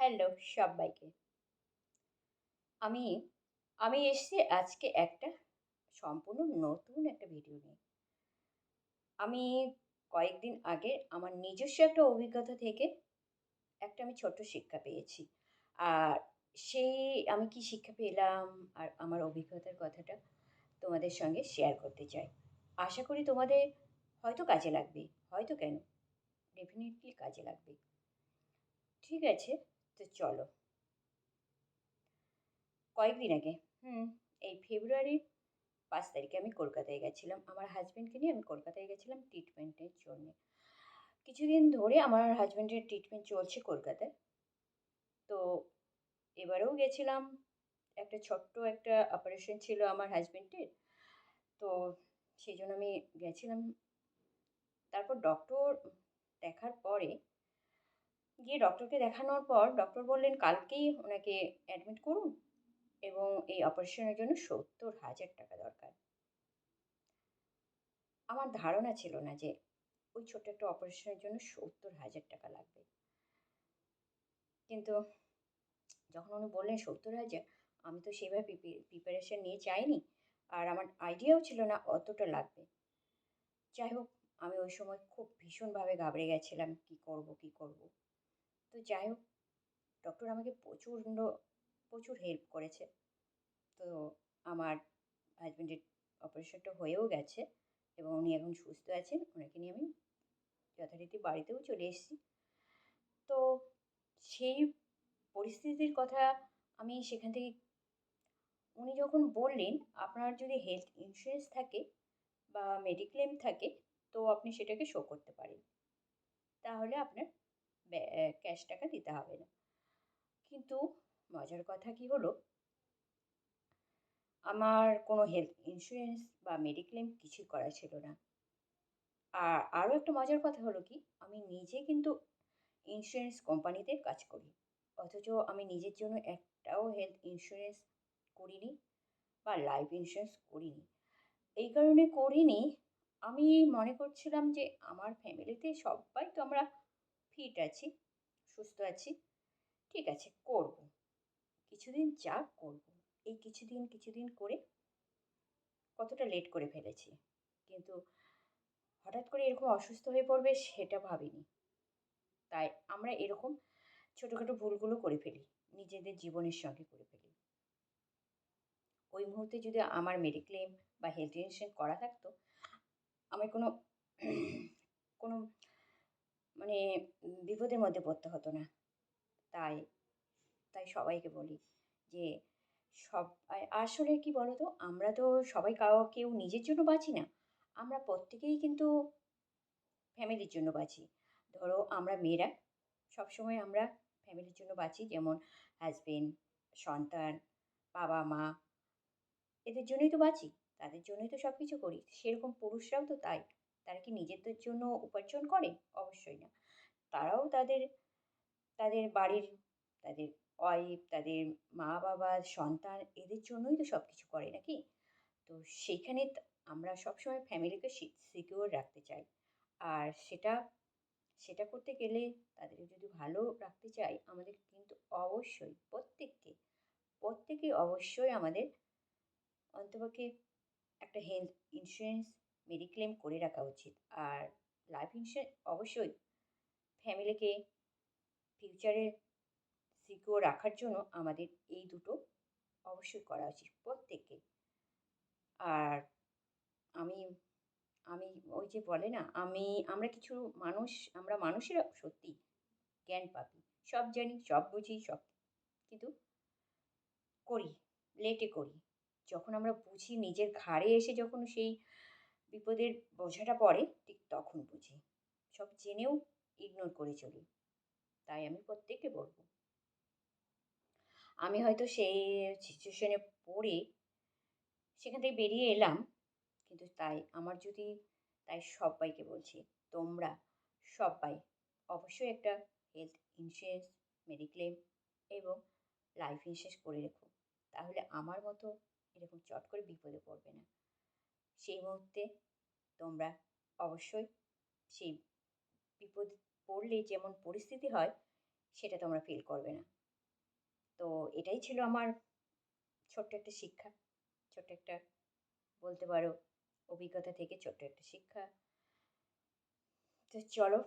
Hello সব্বাইকে। আমি আমি এসছি আজকে একটা সম্পূর্ণ নতুন একটা ভিডিও নিয়ে। আমি কয়েকদিন আগে আমার নিজস্ব একটা অভিজ্ঞতা থেকে একটা আমি ছোট্ট শিক্ষা পেয়েছি। আর সেই আমি কি শিক্ষা পেলাম আর আমার অভিজ্ঞতার কথাটা তোমাদের সঙ্গে শেয়ার করতে চাই। আশা করি তোমাদের হয়তো কাজে লাগবে। হয়তো কেন? ডেফিনিটলি কাজে লাগবে। ঠিক আছে, তো চলো। কয়েকদিন আগে হুম, এই ফেব্রুয়ারির পাঁচ তারিখে আমি কলকাতায় গেছিলাম। আমার হাসব্যান্ডকে নিয়ে আমি কলকাতায় গেছিলাম ট্রিটমেন্টের জন্যে। কিছুদিন ধরে আমার হাসব্যান্ডের ট্রিটমেন্ট চলছে কলকাতায়। তো এবারেও গেছিলাম। একটা ছোট্ট একটা অপারেশন ছিল আমার হাসব্যান্ডের। তো সেই জন্য আমি গেছিলাম। তারপর ডক্টর দেখার পরে গিয়ে ডক্টরকে দেখানোর পর ডক্টর বললেন, কালকেই ওনাকে অ্যাডমিট করুন এবং এই অপারেশনের জন্য সত্তর হাজার টাকা দরকার। আমার ধারণা ছিল না যে ওই ছোট্ট একটা অপারেশনের জন্য সত্তর হাজার টাকা লাগবে। কিন্তু যখন উনি বললেন সত্তর হাজার, আমি তো সেভাবে প্রিপারেশন নিয়ে যাইনি আর আমার আইডিয়াও ছিল না অতটা লাগবে। যাই হোক, আমি ওই সময় খুব ভীষণভাবে ঘাবড়ে গেছিলাম, কি করব কি করব। তো যাই হোক ডক্টর আমাকে প্রচণ্ড, প্রচুর হেল্প করেছে। তো আমার হাজব্যান্ডের অপারেশনটা হয়েও গেছে এবং উনি এখন সুস্থ আছেন। ওনাকে নিয়ে আমি যথারীতি বাড়িতেও চলে এসেছি। তো সেই পরিস্থিতির কথা আমি সেখান থেকে, উনি যখন বললেন, আপনার যদি হেলথ ইন্স্যুরেন্স থাকে বা মেডিক্লেম থাকে, তো আপনি সেটাকে শো করতে পারেন। তাহলে আপনার ক্যাশ টাকা দিতে হবে না। কিন্তু মজার কথা কি হলো? আমার কোনো হেলথ ইন্স্যুরেন্স বা মেডিক্লেম কিছুই করা ছিল না। আর আরও একটা মজার কথা হলো কি? আমি নিজে কিন্তু ইন্স্যুরেন্স কোম্পানিতে কাজ করি। অথচ আমি নিজের জন্য একটাও হেলথ ইন্স্যুরেন্স করিনি বা লাইফ ইন্স্যুরেন্স করিনি। এই কারণে করিনি। আমি মনে করছিলাম যে আমার ফ্যামিলিতে সবাই তো আমরা ফিট আছি, সুস্থ আছি, ঠিক আছে, করব। কিছুদিন যা করব। এই কিছুদিন কিছুদিন করে কতটা লেট করে ফেলেছি, কিন্তু হঠাৎ করে এরকম অসুস্থ হয়ে পড়বে সেটা ভাবিনি। তাই আমরা এরকম ছোটোখাটো ভুলগুলো করে ফেলি, নিজেদের জীবনের সঙ্গে করে ফেলি। ওই মুহূর্তে যদি আমার মেডিক্লেম বা হেলথ ইন্স্যুরেন্স করা থাকতো, আমার কোনো কোনো মানে বিপদের মধ্যে পড়তে হতো না। তাই তাই সবাইকে বলি যে সব আসলে কি বলো তো আমরা তো সবাই কাউ নিজের জন্য বাঁচি না। আমরা প্রত্যেকেই কিন্তু ফ্যামিলির জন্য বাঁচি। ধরো আমরা মেয়েরা, সবসময় আমরা ফ্যামিলির জন্য বাঁচি। যেমন হাজবেন্ড সন্তান, বাবা, মা, এদের জন্যই তো বাঁচি। তাদের জন্যই তো সব কিছু করি। সেরকম পুরুষরাও তো তাই। তারা কি নিজেদের জন্য উপার্জন করে? অবশ্যই না। তারাও তাদের তাদের বাড়ির, তাদের ওয়াইফ তাদের মা বাবা, সন্তান, এদের জন্যই তো সব কিছু করে নাকি? তো সেইখানে আমরা সবসময় ফ্যামিলিকে সিকিউর রাখতে চাই। আর সেটা সেটা করতে গেলে তাদের যদি ভালো রাখতে চাই, আমাদের কিন্তু অবশ্যই প্রত্যেককে প্রত্যেকে অবশ্যই আমাদের অন্তপক্ষে একটা হেলথ ইন্স্যুরেন্স মেডিক্লেম করে রাখা উচিত। আর লাইফ ইন্স্যুরেন্স অবশ্যই ফ্যামিলিকে ফিউচারে সিকিউর রাখার জন্য আমাদের এই দুটো অবশ্যই করা উচিত প্রত্যেককে। আর আমি আমি ওই যে বলে না, আমি, আমরা কিছু মানুষ, আমরা মানুষেরা সত্যি জ্ঞান পাবি সব জানি, সব বুঝি, সব কিন্তু করি লেটে করি। যখন আমরা বুঝি নিজের ঘাড়ে এসে যখন সেই বিপদের বোঝাটা পড়ে, ঠিক তখন বুঝি। সব জেনেও ইগনোর করে চলি। তাই আমি প্রত্যেককে বলব। আমি হয়তো সেই সিচুয়েশনে পড়ে সেখান থেকে বেরিয়ে এলাম, কিন্তু তাই আমার যদি, তাই সবাইকে বলছি, তোমরা সবাই অবশ্যই একটা হেলথ ইন্স্যুরেন্স মেডিক্লেম এবং লাইফ ইন্স্যুরেন্স করে রেখো। তাহলে আমার মতো এরকম চট করে বিপদে পড়বে না। সেই মুহূর্তে তোমরা অবশ্যই সেই বিপদ পড়লে যেমন পরিস্থিতি হয়, সেটা তোমরা ফিল করবে না। তো এটাই ছিল আমার ছোট্ট একটা শিক্ষা। ছোট্ট একটা বলতে পারো অভিজ্ঞতা থেকে ছোট্ট একটা শিক্ষা। তো চলো